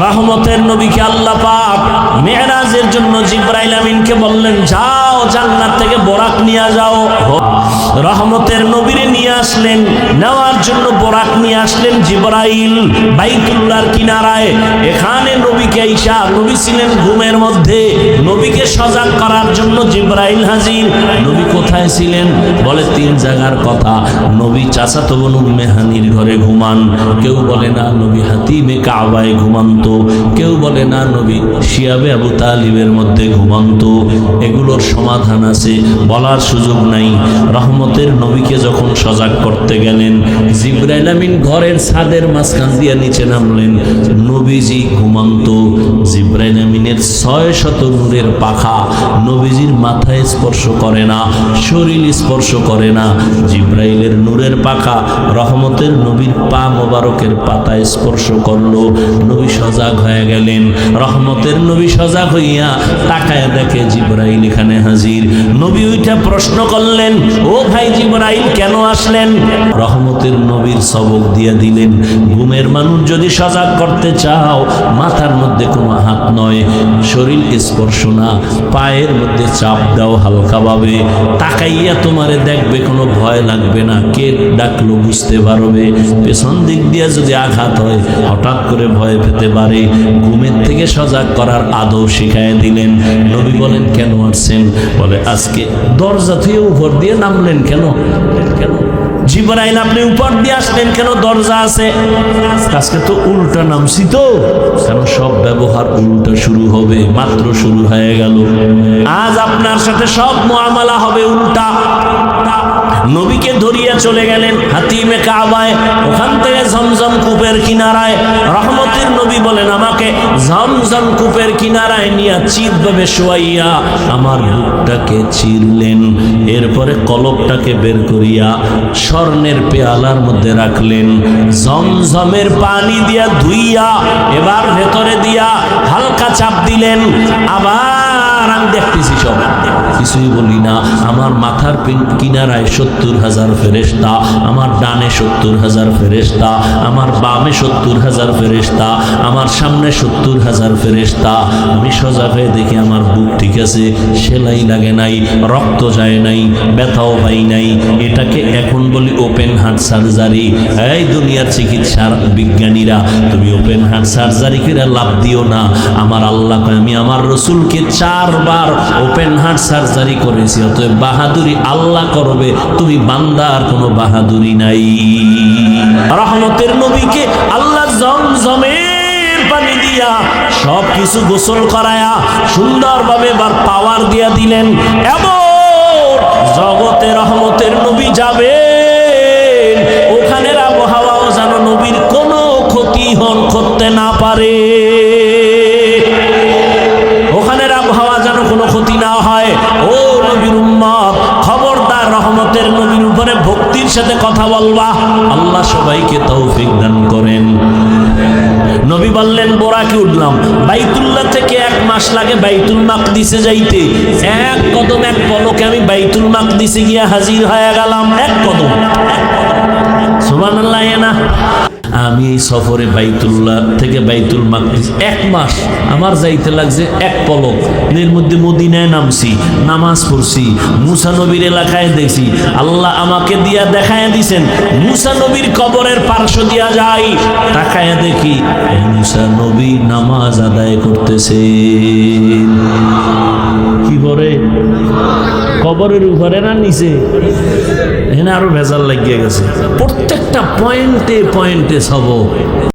রহমতের নবীকে আল্লাহ পাক মেয়েরাজের জন্য জিব্রাইল আমিনকে বললেন, যাও জান্নাত থেকে বরাক নিয়ে যাও। রহমতের নবীরে নিয়ে আসলেন, নেওয়ার জন্য বরাক নিয়ে আসলেন জিব্রাইল বাইতুল্লাহর কিনারায়। এখানে নবীকে ঈশা নবী ছিলেন ঘুমের মধ্যে। নবীকে সজাগ করার জন্য জিব্রাইল হাজির। নবী কোথায় ছিলেন? বলে তিন জায়গার কথা। নবী চাচাতো বোন উম্মে হানির ঘরে ঘুমান। কেউ বলে, না, নবী হাতিমে কাবায় ঘুমান্ত। কেউ বলে, না, নবী শিয়াবে আবু তালিবের মধ্যে ঘুমান্ত। এগুলোর সমাধান আছে, বলার সুযোগ নাই। রহমতের নবীকে যখন সজাগ করতে গেলেন, জিব্রাইল আমিন ঘরের ছাদের মাঝখান দিয়ে নিচে নামলেন। নবীজি ঘুমান্ত। জিব্রাইল ছয় শত নূরের পাখা নবীজির মাথায় স্পর্শ করে না, শরীর স্পর্শ করে না। জিব্রাইলের নূরের পাখা রহমতের নবীর পা মোবারকের স্পর্শ করল। নবী সজাগ হয়ে গেলেন। রহমতের নবী সজাগ হইয়া তাকায় দেখে জিব্রাইল এখানে হাজির। নবী ওইটা প্রশ্ন করলেন, ও ভাই জিব্রাইল, কেন আসলেন? রহমতের নবীর সবক দিয়ে দিলেন, ঘুমের মানুষ যদি সজাগ করতে চাও, মাথার মধ্যে কোনো হাত নয় শরীর স্পর্শ না, পায়ের মধ্যে চাপ দাও হালকাভাবে। তাকাইয়া তোমারে দেখবে কোনো ভয় লাগবে না, কে ডাকলো বুঝতে পারবে। পেছন দিক দিয়ে যদি আঘাত হয়, হঠাৎ করে ভয় পেতে পারে। ঘুমের থেকে সজাগ করার আদৌ শিখায় দিলেন। নবী বলেন, কেন আসছেন? বলে, আজকে দরজা থেকে উপর দিয়ে নামলেন কেন? কেন? জিবরাইল, আপনি উপর দিয়ে আসলেন কেন? দরজা আছে। আজকে তো উল্টা নামছি তো। কেন? সব ব্যবহার উল্টা শুরু হবে, মাত্র শুরু হয়ে গেল। আজ আপনার সাথে সব মোয়ামলা হবে উল্টা। নবীকে ধরিয়া চলে গেলেন হাতিমে কাবায়, ওখান থেকে ঝমঝম কূপের কিনারায়। রহমতের নবী বলেন, আমাকে ঝমঝম কূপের কিনারায় নিয়ে শোয়াইয়া আমার চিরলেন। এরপরে কলপটাকে বের করিয়া স্বর্ণের পেয়ালার মধ্যে রাখলেন। ঝমঝমের পানি দিয়া ধুইয়া এবার ভেতরে দিয়া হালকা চাপ দিলেন। আবার কিছুই বলি না। আমার মাথার কিনারায় সত্তর হাজার ফেরেস্তা আমার ডানে সত্তর হাজার ফেরেস্তা আমার বামে সত্তর হাজার ফেরেস্তা আমার সামনে সত্তর হাজার ফেরেস্তা আমি সজাগ হয়ে দেখি আমার বুক ঠিক আছে, সেলাই লাগে নাই, রক্ত যায় নাই, ব্যথাও পাই নাই। এটাকে এখন বলি ওপেন হার্ট সার্জারি। এই দুনিয়ার চিকিৎসার বিজ্ঞানীরা, তুমি ওপেন হার্ট সার্জারি করে লাভ দিও না। আমার আল্লাহ আমি আমার রসুলকে চারবার ওপেন হার্ট সার্জারি করেছি। অতএব বাহাদুরি আল্লাহ করবে, তুমি বান্দার কোনো বাহাদুরি নাই। রহমতের নবীকে আল্লাহ জমজমের পানি দিয়া সব কিছু গোসল করায়া সুন্দরভাবে এবার পাওয়ার দিয়া দিলেন। এমন জগতে রহমতের নবী যাবেন, ওখানের আবহাওয়াও যেন নবীর কোনো ক্ষতি হন করতে না পারে। যেন কোনো ক্ষতি না হয়। ও নবীর উম্মত, খবরদার রহমতের নবীর উপরে ভক্তির সাথে কথা বলবা। আল্লাহ সবাইকে তৌফিক দান করেন। নবী বললেন বোরাকে উঠলাম? বাইতুল্লাহ থেকে এক মাস লাগে বাইতুল মাকদিসে যাইতে। এক কদম এক পলকে আমি বাইতুল মাকদিসে গিয়া হাজির হয়ে গেলাম। এক কদম। সুবহানাল্লাহ না। আমি এই সফরে বাইতুল্লাহ থেকে বাইতুল মাকদিস, এক মাস আমার যাইতে লাগছে এক পলক। এর মধ্যে মদিনায় নামছি, নামাজ পড়ছি, মুসা নবীর এলাকায় দেখছি। আল্লাহ আমাকে দিয়া দেখায় দিছেন, মুসা নবীর কবরের পার্শ্ব দিয়া যাই। তাকায় দেখি মুসা নবী নামাজ আদায় করতেছে কি করে কবরের উপরে না নিচে? এখানে আরও ভেজাল লাগিয়ে গেছে। প্রত্যেকটা পয়েন্টে পয়েন্টে সব।